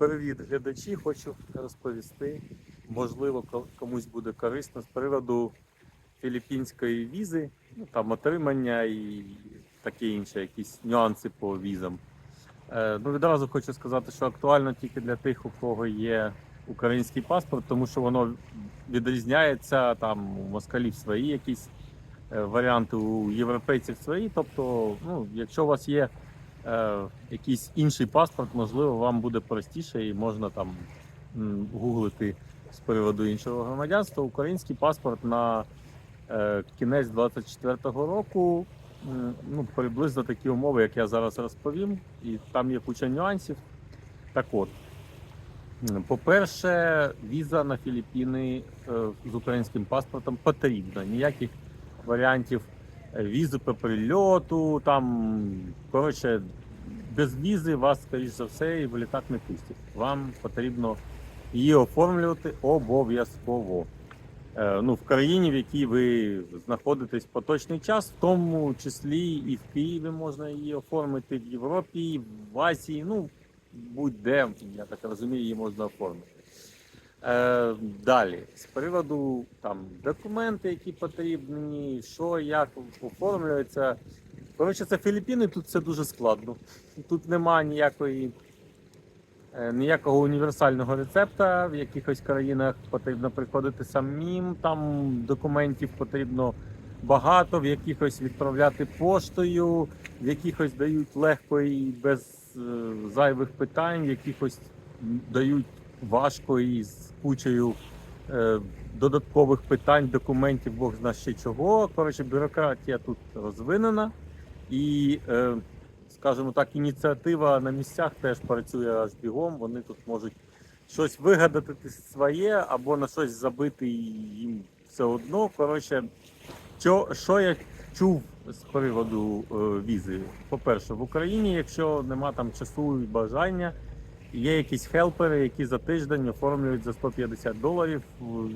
Привіт, глядачі! Хочу розповісти, можливо, комусь буде корисно з приводу філіппінської візи, ну, там отримання і таке інше, якісь нюанси по візам. Е, ну, відразу хочу сказати, що актуально тільки для тих, у кого є український паспорт, тому що воно відрізняється там у москалів свої якісь е, варіанти, у європейців свої. Тобто, ну, якщо у вас є якийсь інший паспорт, можливо, вам буде простіше і можна там гуглити з приводу іншого громадянства. Український паспорт на е, кінець 24-го року. Ну, приблизно такі умови, як я зараз розповім, і там є куча нюансів. Так от, по-перше, віза на Філіппіни е, з українським паспортом потрібна. Ніяких варіантів е, візи по прильоту, там, коротше, без візи вас, скоріш за все, і в літак не пустять. Вам потрібно її оформлювати обов'язково. Е, Ну, в країні, в якій ви знаходитесь поточний час, в тому числі і в Києві можна її оформити, в Європі, в Азії, ну будь-де, я так розумію, її можна оформити. Е, далі, з приводу там документи, які потрібні, що як оформлюється. Коротше, це Філіппіни, тут все дуже складно. Тут немає ніякої, е, ніякого універсального рецепта. В якихось країнах потрібно приходити самим, там документів потрібно багато, в якихось відправляти поштою, в якихось дають легко і без е, зайвих питань, в якихось дають важко і з кучею е, додаткових питань, документів, Бог зна ще чого. Коротше, бюрократія тут розвинена. І, е, скажімо так, ініціатива на місцях теж працює аж бігом. Вони тут можуть щось вигадати своє або на щось забити їм все одно. Коротше, що, що я чув з приводу е, візи? По-перше, в Україні, якщо нема там часу і бажання, є якісь хелпери, які за тиждень оформлюють за 150 доларів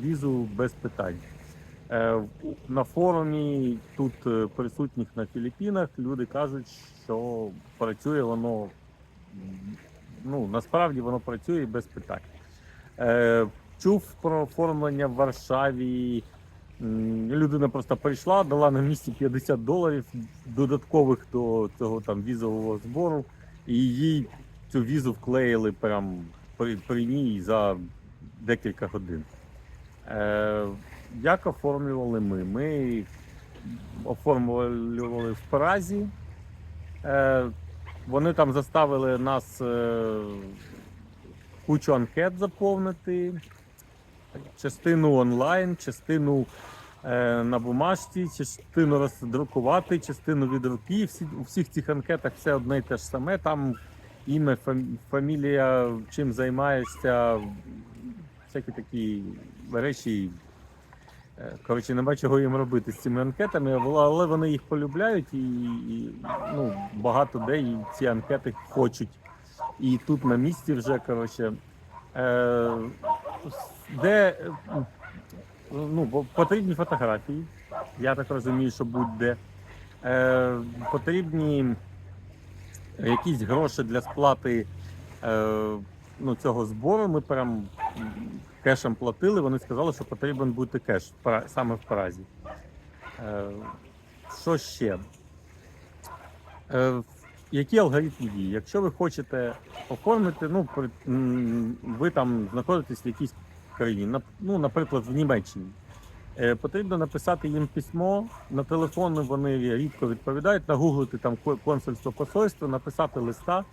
візу без питань. Е, На форумі тут е, присутніх на Філіппінах люди кажуть, що працює воно ну насправді воно працює без питань. Е, Чув про оформлення в Варшаві. Людина просто прийшла, дала на місці 50 доларів додаткових до цього там візового збору, і їй цю візу вклеїли прям при, при ній за декілька годин. Як оформлювали ми? Ми оформлювали в Празі. Е, вони там заставили нас е, кучу анкет заповнити, частину онлайн, частину е, на бумажці, частину роздрукувати, частину від руки. Всі, у всіх цих анкетах все одне і те ж саме. Там ім'я, фамілія, чим займаєшся, всякі такі речі. Коротше, нема чого їм робити з цими анкетами, але- вони їх полюбляють і, і ну, багато де і ці анкети хочуть. І тут на місці вже, коротше, е, де ну, потрібні фотографії, я так розумію, що будь-де. Е, потрібні якісь гроші для сплати е, ну, цього збору. Ми прям кешем платили. Вони сказали, що потрібен бути кеш саме в Празі. Е, що ще? Е, які алгоритми дії? Якщо ви хочете оформити, ну, ви там знаходитесь в якійсь країні, ну, наприклад, в Німеччині. Е, Потрібно написати їм письмо на телефон. Вони рідко відповідають, нагуглити там консульство посольство, написати листа.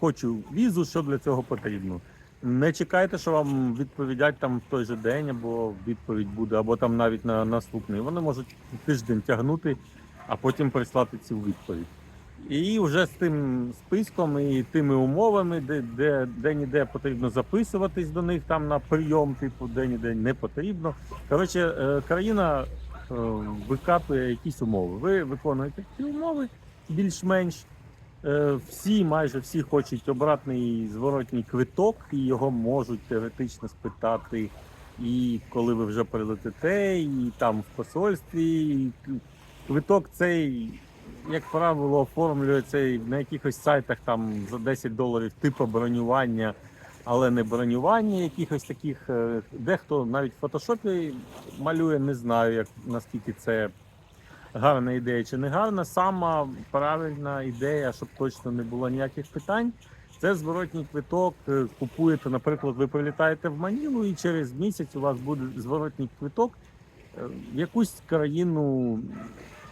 Хочу візу, що для цього потрібно. Не чекайте, що вам відповідять там в той же день, або відповідь буде, або там навіть на наступний. Вони можуть тиждень тягнути, а потім прислати цю відповідь. І вже з тим списком і тими умовами, де, де, де ніде потрібно записуватись до них там на прийом, типу, де ніде не потрібно. Коротше, е, країна е, викатує якісь умови. Ви виконуєте ці умови більш-менш. Е, Всі, майже всі хочуть обратний зворотній квиток, і його можуть теоретично спитати. І коли ви вже прилетите, і там в посольстві. Квиток цей як правило, оформлюється на якихось сайтах там за 10 доларів типу бронювання, але не бронювання якихось таких. е, Дехто навіть в фотошопі малює, не знаю, як наскільки це гарна ідея чи не гарна. Сама правильна ідея, щоб точно не було ніяких питань. Це зворотній квиток. е, Купуєте, наприклад, ви прилітаєте в Манілу, і через місяць у вас буде зворотній квиток е, в якусь країну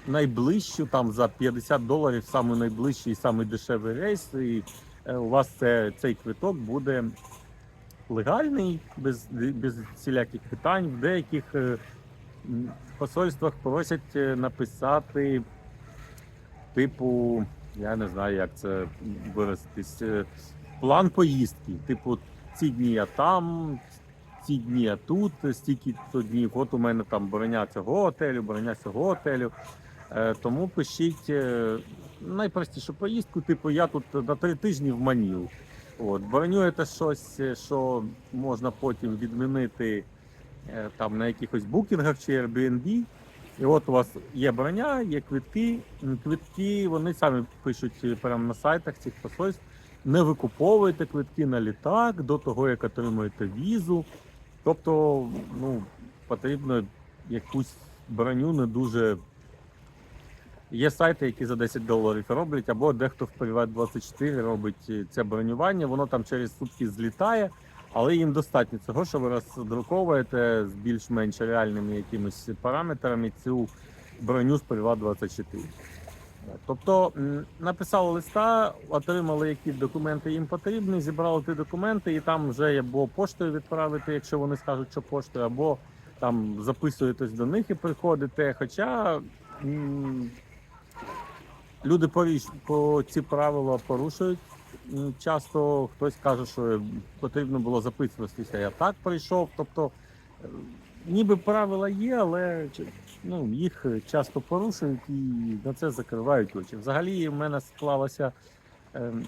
найближчу, там за 50 доларів, саме найближчий і самий дешевий рейс. І е, у вас це, цей квиток буде легальний, без, без всіляких питань. В деяких посольствах просять е, написати, типу, я не знаю, як це виразитись, е, план поїздки. Типу, ці дні я там, ці дні я тут, стільки то днів. От у мене там броня цього готелю, броня цього готелю. Е, Тому пишіть найпростішу поїздку, типу, я тут на три тижні в Манілу. От, бронюєте щось, що можна потім відмінити там на якихось букінгах чи Airbnb. І от у вас є броня, є квитки. Квитки вони самі пишуть е, прямо на сайтах цих посольств. Не викуповуєте квитки на літак до того, як отримуєте візу. Тобто, ну, потрібно якусь броню не дуже. Є сайти, які за 10 доларів роблять, або дехто в Privat 24 робить е, це бронювання, воно там через сутки злітає, але їм достатньо цього, що ви роздруковуєте з більш-менш реальними якимись параметрами цю броню з Privat 24. Тобто написали листа, отримали які документи їм потрібні, зібрали ті документи, і там вже або поштою відправити, якщо вони скажуть, що поштою, або там записуєтесь до них і приходите. Хоча люди по ці правила порушують. М, Часто хтось каже, що потрібно було записуватися. Я так прийшов. Тобто, е, ніби правила є, але ну, їх часто порушують і на це закривають очі. Взагалі, в мене склалося ем,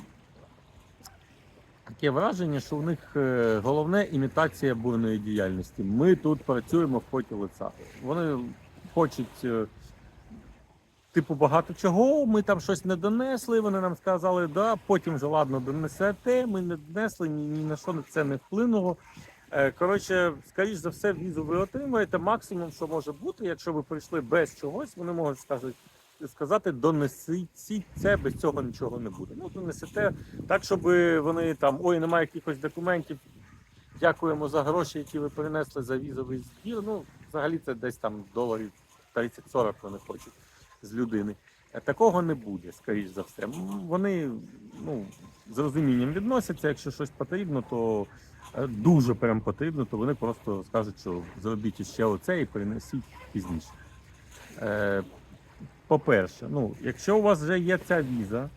таке враження, що у них е, головне імітація бурної діяльності. Ми тут працюємо в поті лица. Вони хочуть. Типу, багато чого, ми там щось не донесли. Вони нам сказали, да, потім вже ладно, донесете. Ми не донесли, ні, ні на що це не вплинуло. Е, Коротше, скоріш за все, візу ви отримаєте. Максимум, що може бути, якщо ви прийшли без чогось, вони можуть сказати, сказати, донесіть це, без цього нічого не буде. Ну, донесете так, щоб вони там, ой, немає якихось документів. Дякуємо за гроші, які ви принесли за візовий збір. Ну, взагалі це десь там доларів 30-40 вони хочуть з людини. Е, Такого не буде, скоріш за все. Вони ну, з розумінням відносяться. Якщо щось потрібно, то е, дуже прям потрібно, то вони просто скажуть, що зробіть ще оце і принесіть пізніше. Е, По-перше, ну, якщо у вас вже є ця віза,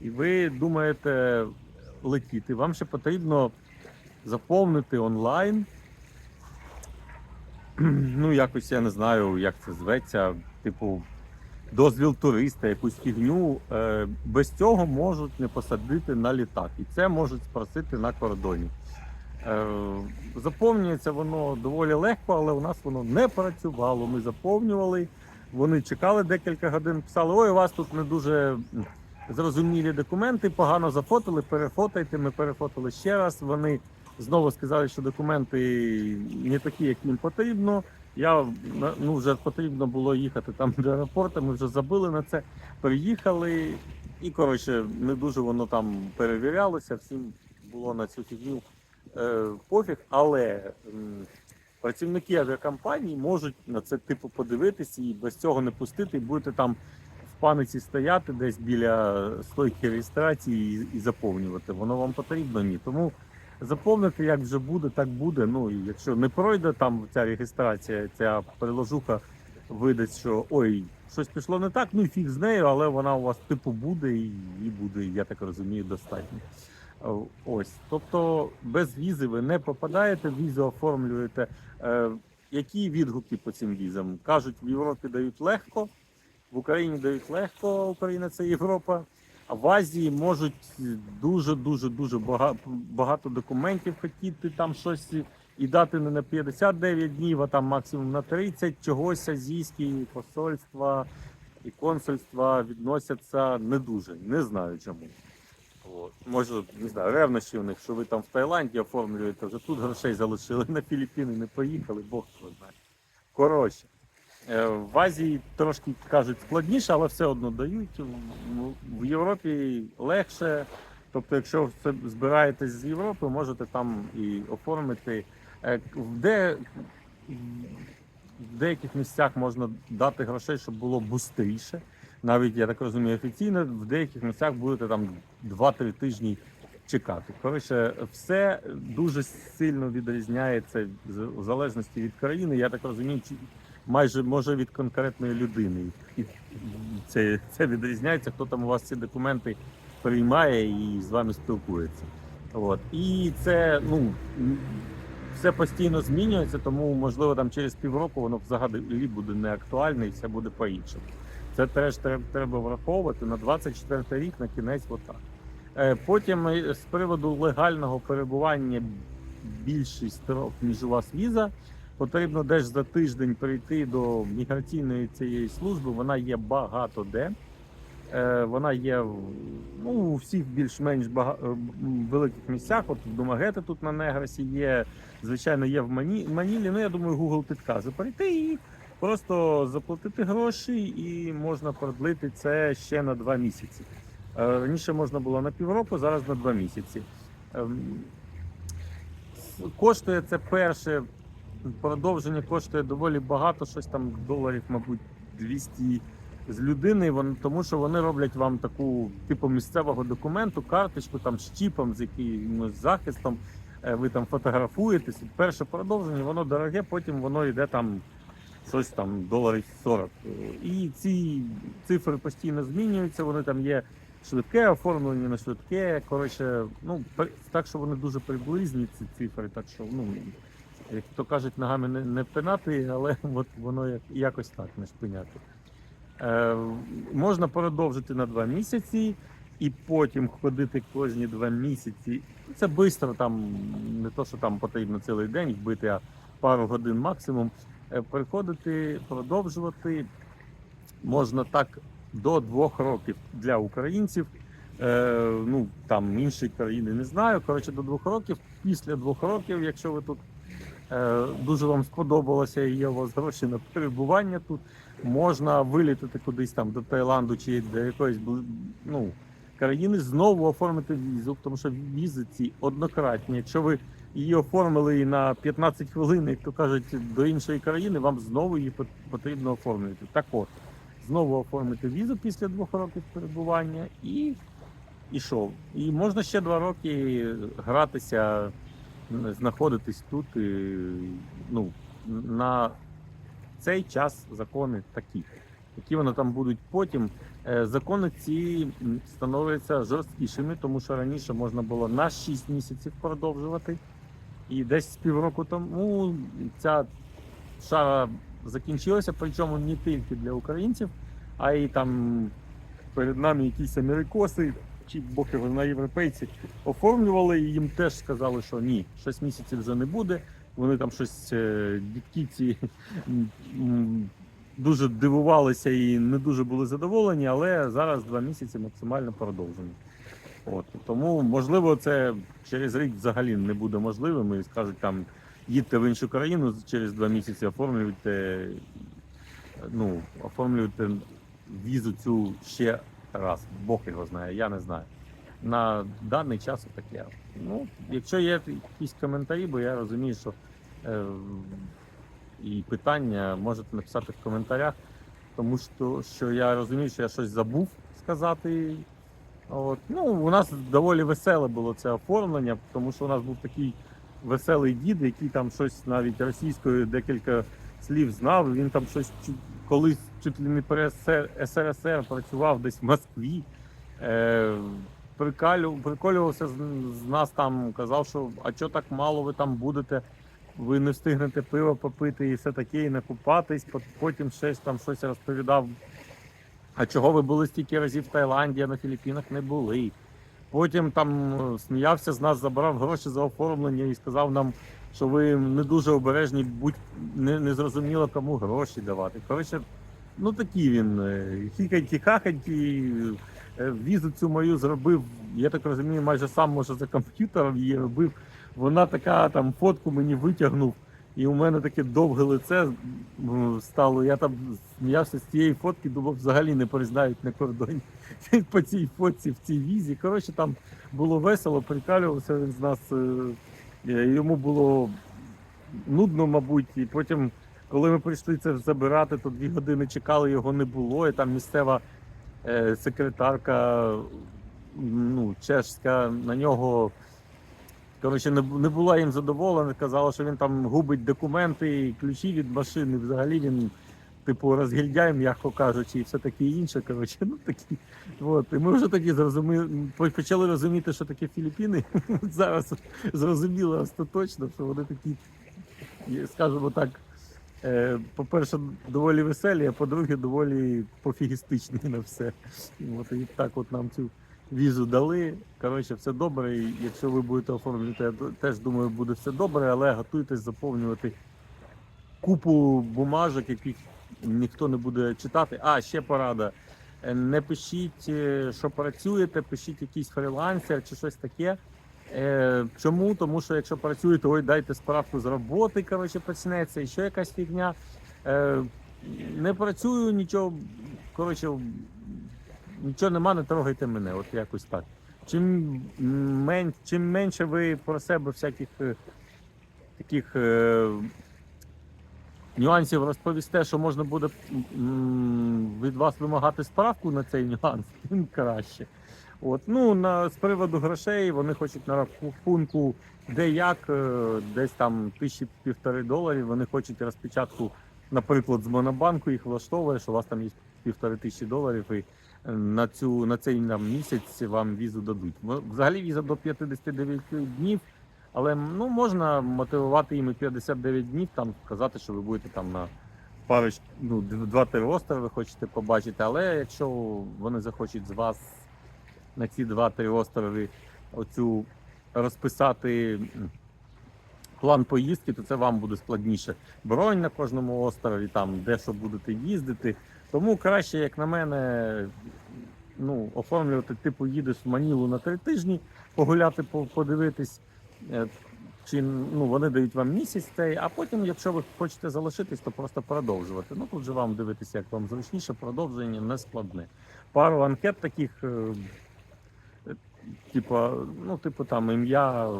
і ви думаєте летіти, вам ще потрібно заповнити онлайн. Ну, якось я не знаю, як це зветься, типу, дозвіл туриста, якусь фігню. Е, Без цього можуть не посадити на літак. І це можуть спросити на кордоні. Е, Заповнюється воно доволі легко, але у нас воно не працювало. Ми заповнювали. Вони чекали декілька годин, писали: ой, у вас тут не дуже зрозумілі документи, погано зафотили, перефотайте. Ми перефотили ще раз. Вони знову сказали, що документи не такі, як їм потрібно. Я ну вже потрібно було їхати там до аеропорту. Ми вже забили на це. Приїхали, і коротше, не дуже воно там перевірялося. Всім було на цю фігню е, пофіг, але м, працівники авіакомпаній можуть на це типу подивитися і без цього не пустити, і будете там в паниці стояти десь біля стойки реєстрації і, і заповнювати. Воно вам потрібно ні. Тому заповнити як вже буде, так буде. Ну і якщо не пройде там ця реєстрація, ця приложуха видасть, що ой, щось пішло не так, ну і фіг з нею, але вона у вас типу буде і, і буде, я так розумію, достатньо. Е, Ось, тобто без візи ви не попадаєте, візу оформлюєте. Е, які відгуки по цим візам? Кажуть, в Європі дають легко, в Україні дають легко, Україна це Європа. А в Азії можуть дуже дуже багато, документів хотіти там щось і дати не на 59 днів, а там максимум на 30, чогось азійські посольства і консульства відносяться не дуже. Не знаю чому. От. Може, не знаю, ревнощі у них, що ви там в Таїланді оформлюєте, вже тут грошей залишили на Філіппіни, не поїхали, Бог знає. Коротше, в Азії трошки кажуть складніше, але все одно дають. В- В Європі легше. Тобто, якщо ви збираєтесь з Європи, можете там і оформити. Е, де, в деяких місцях можна дати грошей, щоб було бустріше. Навіть я так розумію, офіційно в деяких місцях будете там 2-3 тижні чекати. Коротше, все дуже сильно відрізняється в залежності від країни. Я так розумію, майже може від конкретної людини. І це, це відрізняється, хто там у вас ці документи приймає і з вами спілкується. От. І це ну, все постійно змінюється, тому можливо там через півроку воно взагалі буде не актуальне і все буде по-іншому. Це теж треба, враховувати на 24 рік на кінець отак. Е, Потім е, з приводу легального перебування більший строк, ніж у вас віза. Потрібно десь за тиждень прийти до міграційної цієї служби. Вона є багато де. Е, Вона є ну, у всіх більш-менш бага... е, великих місцях. От в Домагете тут на Негросі є, звичайно, є в Мані... Манілі. Ну, я думаю, Google підкаже. Прийти і просто заплатити гроші, і можна продлити це ще на два місяці. Е, Раніше можна було на півроку, зараз на два місяці. Ем, Коштує це перше продовження коштує доволі багато, щось там доларів, мабуть, 200 з людини, вон- тому що вони роблять вам таку типу місцевого документу, карточку там з чіпом, з якимось захистом. Е, Ви там фотографуєтесь. Перше продовження, воно дороге, потім воно йде там щось там доларів 40. Е, І ці цифри постійно змінюються. Вони там є швидке оформлення, не швидке. Коротше, ну так, що вони дуже приблизні, ці цифри. Так що, ну як то кажуть, ногами не, не пинати, але от воно як, якось так не шпиняти. Е, можна продовжити на два місяці і потім ходити кожні два місяці. Це швидко, там не то, що там потрібно цілий день вбити, а пару годин максимум. Е, Приходити, продовжувати можна так до двох років для українців. Е, ну там інші країни не знаю. Коротше, до двох років. Після двох років, якщо ви тут дуже вам сподобалося і є у вас гроші на перебування тут, можна вилітати кудись там до Таїланду чи до якоїсь ну, країни, знову оформити візу, тому що візи ці однократні. Якщо ви її оформили на 15 хвилин, як то кажуть, до іншої країни, вам знову її пот- потрібно оформити. Так от, знову оформити візу після двох років перебування і, і що? І можна ще два роки гратися, знаходитись тут. Ну, на цей час закони такі. Які вони там будуть потім. Е, Закони ці становляться жорсткішими, тому що раніше можна було на 6 місяців продовжувати. І десь півроку тому ця шара закінчилася, причому не тільки для українців, а й там перед нами якісь америкоси чи бог його на європейці оформлювали, і їм теж сказали, що ні, 6 місяців вже не буде. Вони там щось е, дітки ці дуже дивувалися і не дуже були задоволені, але зараз два місяці максимально продовжені. От тому, можливо, це через рік взагалі не буде можливим. І скажуть там їдьте в іншу країну через два місяці, оформлюйте, ну, оформлюйте візу цю ще раз. Бог його знає, я не знаю. На даний час таке. Ну, якщо є якісь коментарі, бо я розумію, що е, і питання можете написати в коментарях, тому що, що я розумію, що я щось забув сказати. От. Ну, у нас доволі веселе було це оформлення, тому що у нас був такий веселий дід, який там щось навіть російською декілька слів знав. Він там щось колись чуть ли не при СРСР працював десь в Москві. Е, приколювався з, нас там, казав, що а що так мало ви там будете, ви не встигнете пиво попити і все таке, і накупатись. Пот- Потім щось там щось розповідав. А чого ви були стільки разів в Таїланді, а на Філіппінах не були? Потім там е, сміявся з нас, забрав гроші за оформлення і сказав нам, що ви не дуже обережні, будь не, не зрозуміло кому гроші давати. Коротше, ну такий він, е, хіканький хаханький Е, Візу цю мою зробив, я так розумію, майже сам може за комп'ютером її робив. Вона така там фотку мені витягнув, і у мене таке довге лице стало. Я там сміявся з цієї фотки, думав, взагалі не признають на кордоні по цій фотці в цій візі. Коротше, там було весело, прикалювався він з нас. е, Йому було нудно, мабуть, і потім. Коли ми прийшли це забирати, то дві години чекали, його не було. І там місцева е, секретарка ну, чешська на нього коротше, не, не була їм задоволена, казала, що він там губить документи і ключі від машини. Взагалі він, типу, розгільдяй, м'яко кажучи, і все таке інше. Коротше, ну такі. От. І ми вже тоді зрозуміли, почали розуміти, що таке Філіппіни. Зараз зрозуміли остаточно, що вони такі, скажімо так. Е, По-перше, доволі веселі, а по-друге, доволі пофігістичні на все. От, і так от нам цю візу дали. Коротше, все добре. І якщо ви будете оформлювати, я теж думаю, буде все добре, але готуйтесь заповнювати купу бумажок, яких ніхто не буде читати. А, ще порада. Е, Не пишіть, е, що працюєте, пишіть якийсь фрілансер чи щось таке. Е, чому? Тому що якщо працюєте, ой, дайте справку з роботи, коротше, почнеться, і ще якась фігня. Е, не працюю, нічого, коротше, нічого нема, не трогайте мене. От якось так. Чим, мен, чим менше ви про себе всяких е, таких е, нюансів розповісте, що можна буде від вас вимагати справку на цей нюанс, тим краще. От, ну, на, з приводу грошей вони хочуть на рахунку де як, е, десь там тисячі півтори доларів. Вони хочуть розпечатку, наприклад, з Монобанку їх влаштовує, що у вас там є півтори тисячі доларів, і е, на цю на цей нам місяць вам візу дадуть. Взагалі віза до 59 днів, але ну можна мотивувати їм і 59 днів, там казати, що ви будете там на пароч, ну, два-три острови хочете побачити. Але якщо вони захочуть з вас на ці два-три острови оцю розписати план поїздки, то це вам буде складніше. Бронь на кожному острові, там де що будете їздити. Тому краще, як на мене, ну, оформлювати, типу, їдеш в Манілу на три тижні, погуляти, подивитись. е, Чи ну, вони дають вам місяць цей, а потім, якщо ви хочете залишитись, то просто продовжувати. Ну тут же вам дивитися, як вам зручніше, продовження не складне. Пару анкет таких, типу, ну, типу там ім'я,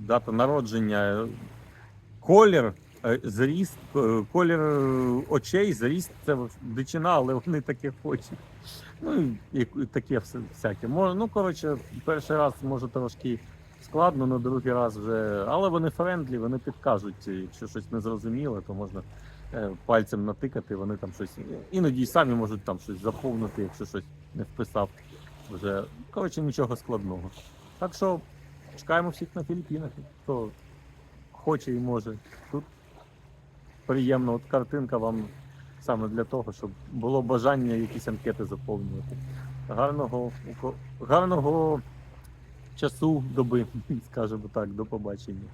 дата народження, колір, е, зріст, е, колір очей, зріст це дичина, але вони таке хочуть. Ну і і таке всяке. Ну коротше, перший раз може трошки складно, на другий раз вже. Але вони френдлі, вони підкажуть, якщо щось не зрозуміло, то можна е, пальцем натикати, вони там щось. Іноді й самі можуть там щось заповнити, якщо щось не вписав. Вже коротше нічого складного. Так що чекаємо всіх на Філіппінах, хто хоче і може. Тут приємно, от картинка вам саме для того, щоб було бажання якісь анкети заповнювати. Гарного, гарного часу доби, скажімо так, до побачення.